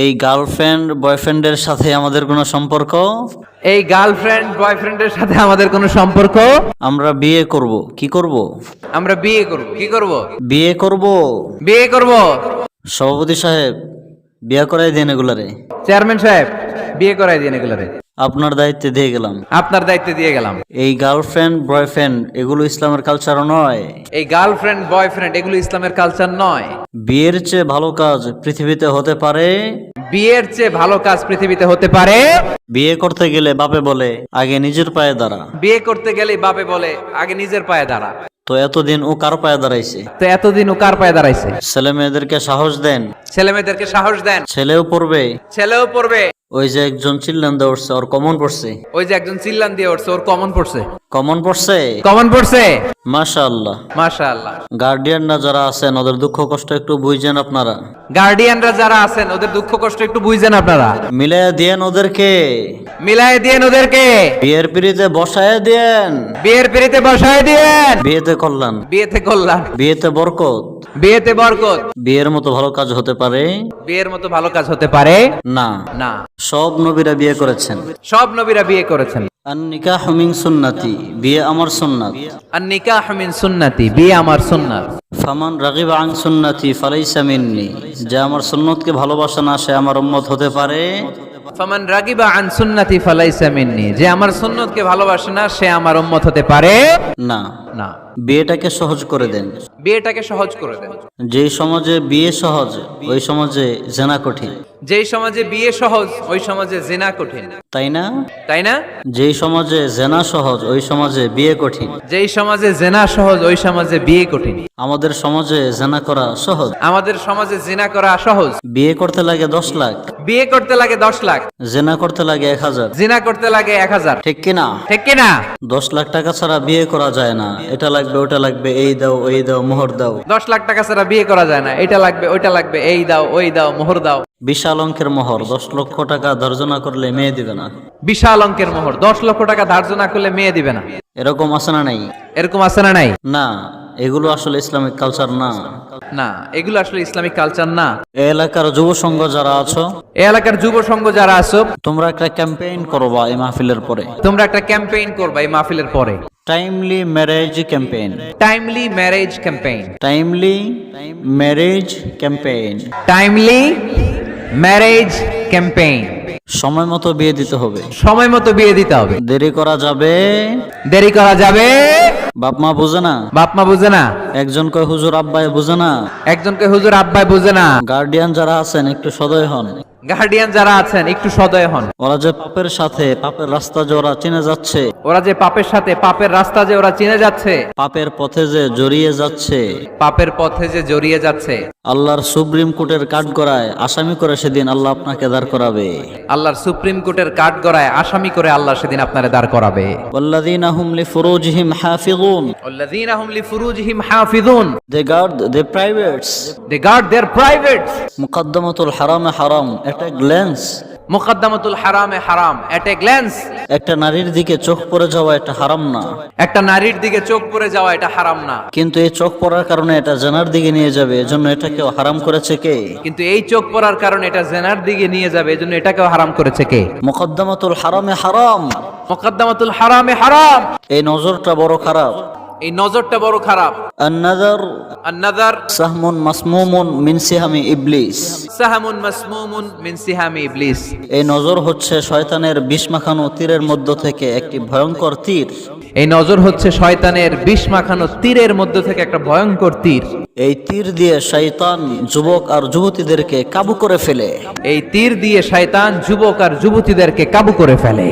এই গার্লফ্রেন্ড বয়ফ্রেন্ডের সাথে আমাদের কোনো সম্পর্ক? এই গার্লফ্রেন্ড বয়ফ্রেন্ডের সাথে আমাদের কোনো সম্পর্ক? আমরা বিয়ে করব কি করব? আমরা বিয়ে করব কি করব? বিয়ে করব। বিয়ে করব? সভাপতি সাহেব বিয়ে করাই দেন এগুলারে। চেয়ারম্যান সাহেব বিয়ে করাই দিন এগুলোরে। আপনার দায়িত্বে দিয়ে গেলাম। আপনার দায়িত্বে দিয়ে গেলাম। এই গার্লফ্রেন্ড বয়ফ্রেন্ড এগুলো ইসলামের কালচার নয়। এই গার্লফ্রেন্ড বয়ফ্রেন্ড এগুলো ইসলামের কালচার নয়। বিয়ের চেয়ে ভালো কাজ পৃথিবীতে হতে পারে? বিয়ের চেয়ে ভালো কাজ পৃথিবীতে হতে পারে? বিয়ে করতে গেলে বাপে বলে আগে নিজের পায়ে দাঁড়া। বিয়ে করতে গেলে বাপে বলে আগে নিজের পায়ে দাঁড়া। তো এতদিন ও কার পায়ে দাঁড়াইছে? তো এতদিন ও কার পায়ে দাঁড়াইছে? ছেলে মেয়েদেরকে সাহস দেন। ছেলে মেয়েদেরকে সাহস দেন। ছেলেও পড়বে। ছেলেও পড়বে। ওই যে একজন চিল্লান দিয়ে উঠছে ওর কমন পড়ছে। ওই যে একজন চিল্লান দিয়ে উঠছে ওর কমন পড়ছে। কমন পড়ছে? কমন পড়ছে? মাশা আল্লাহ মাশা আল্লাহ গার্ডিয়ানরা যারা আছেন ওদের দুঃখ কষ্ট একটু বুঝছেন আপনারা। গার্ডিয়ানরা যারা আছেন ওদের দুঃখ কষ্ট একটু বুঝছেন আপনারা। মিলাই দিয়েন ওদেরকে। মিলাই দিয়েন ওদেরকে। বিয়ের পিড়িতে বসায় দেন বিয়ের পিড়িতে বসায় দিয়েন। বিয়েতে কল্যাণ। বিয়েতে কল্যাণ। বিয়েতে বরকত। বিয়েতে বরকত? বিয়ের মতো ভালো কাজ হতে পারে? বিয়ের মতো ভালো কাজ হতে পারে? না। না। সব নবীরা বিয়ে করেছেন। সব নবীরা বিয়ে করেছেন। আর নিকাহ মিন সুন্নাতি বিয়ে আমার সুন্নাত। আর নিকাহ মিন সুন্নাতি বিয়ে আমার সুন্নাত। ফামান রাগিব আং সুন্নাতি ফালাইসা মিন্নি যে আমার সুন্নতকে ভালোবাসে না সে আমার উম্মত হতে পারে? ফামান রাগিবা আন সুন্নাতি ফালাইসা মিন্নি। যে আমার সুন্নতকে ভালোবাসে না সে আমার উম্মত হতে পারে না। না। বিয়েটাকে সহজ করে দেন। বিয়েটাকে সহজ করে দেন। যেই সমাজে বিয়ে সহজ ওই সমাজে জেনা কঠিন। যেই সমাজে বিয়ে সহজ ওই সমাজে জেনা কঠিন। তাই না? তাই না? যেই সমাজে জেনা সহজ ওই সমাজে বিয়ে কঠিন। যেই সমাজে জেনা সহজ ওই সমাজে বিয়ে কঠিন। আমাদের সমাজে জেনা করা সহজ। আমাদের সমাজে জেনা করা সহজ। বিয়ে করতে লাগে দশ লাখ। বিয়ে করতে লাগে দশ লাখ। জেনা করতে লাগে এক হাজার। জিনা করতে লাগে এক হাজার। ঠিক কিনা ঠিক কিনা দশ লাখ টাকা ছাড়া বিয়ে করা যায় না। এটা লাগবে ওটা লাগবে এই দাও ওই দাও মোহর দাও। দশ লাখ টাকা ছাড়া বিয়ে করা যায় না। এটা লাগবে ওইটা লাগবে এই দাও ওই দাও মোহর দাও। বিশাল অঙ্কের মোহর দশ লক্ষ টাকা ধার্য না করলে মেয়ে দিবে না। বিশাল অঙ্কের মোহর দশ লক্ষ টাকা ধার্য না করলে মেয়ে দিবে না। এরকম আছে না নাই? এরকম আছে না নাই? না এগুলো আসলে ইসলামিক কালচার না। না এগুলো আসলে ইসলামিক কালচার না। এলাকার যুব সংঘ যারা আছো এই এলাকার যুব সংঘ যারা আছো তোমরা একটা ক্যাম্পেইন করবা এই মাহফিলের পরে। তোমরা একটা ক্যাম্পেইন করবা এই মাহফিলের পরে। Timely marriage campaign. Timely marriage campaign. Timely marriage campaign. Timely marriage campaign সময় মতো বিয়ে দিতে হবে। সময় মতো বিয়ে দিতে হবে। দেরি করা যাবে। দেরি করা যাবে। বাপ মা বুঝে না। বাপ মা বুঝে না। একজন কয় হুজুর আব্বাই বুঝে না। একজনকে হুজুর আব্বাই বুঝে না। গার্ডিয়ান যারা আছেন একটু সদয় হন। গার্ডিয়ান যারা আছেন একটু সদয় হন। ওরা যে পাপের সাথে পাপের রাস্তা যে ওরা চিনে যাচ্ছে। ওরা যে পাপের সাথে পাপের রাস্তা যে ওরা চিনে যাচ্ছে। পাপের পথে যে জড়িয়ে যাচ্ছে। পাপের পথে যে জড়িয়ে যাচ্ছে। আল্লাহর সুপ্রিম কোর্টের কাঠ করায় আসামি করে সেদিন আল্লাহ আপনাকে দাঁড় করাবে। আল্লাহর সুপ্রিম কোর্টের কাঠ করায় আসামি করে আল্লাহ সেদিন আপনারে দাঁড় করাবে। ওয়াল্লাযীনা হুম লিফুরুজিহিম হাফিজুন ওয়াল্লাযীনা হুম লিফুরুজিহিম হাফিজুন they guard their privates they guard their privates মুকদ্দমাতুল হারামে হারাম এটা গ্ল্যান্স মুকদ্দামাতুল হারামে হারাম এট এ গ্ল্যান্স একটা নারীর দিকে চোখ পড়ে যাওয়া এটা হারাম না। একটা নারীর দিকে চোখ পড়ে যাওয়া এটা হারাম না। কিন্তু এই চোখ পড়ার কারণে এটা জানার দিকে নিয়ে যাবে এজন্য এটাকেও হারাম করেছে কে? কিন্তু এই চোখ পড়ার কারণে এটা জেনার দিকে নিয়ে যাবে এজন্য এটাকেও হারাম করেছে কে? মুকদ্দমাতুল হারামে হারাম। মুকদ্দামাতুল হারামে হারাম। এই নজরটা বড় খারাপ। এই নজরটা বড় খারাপ النذر আন্নাদার সাহমুন মাসমুমুন মিন সিহামি ইবলিস সাহামুন মাসমুমুন মিন সিহামি ইবলিস এই নজর হচ্ছে শয়তানের বিষ মাখানো তীরের মধ্য থেকে একটি ভয়ঙ্কর তীর এই নজর হচ্ছে শয়তানের বিষ মাখানো তীরের মধ্য থেকে একটা ভয়ঙ্কর তীর এই তীর দিয়ে শয়তান যুবক আর যুবতীদেরকে কাবু করে ফেলে এই তীর দিয়ে শয়তান যুবক আর যুবতীদেরকে কাবু করে ফেলে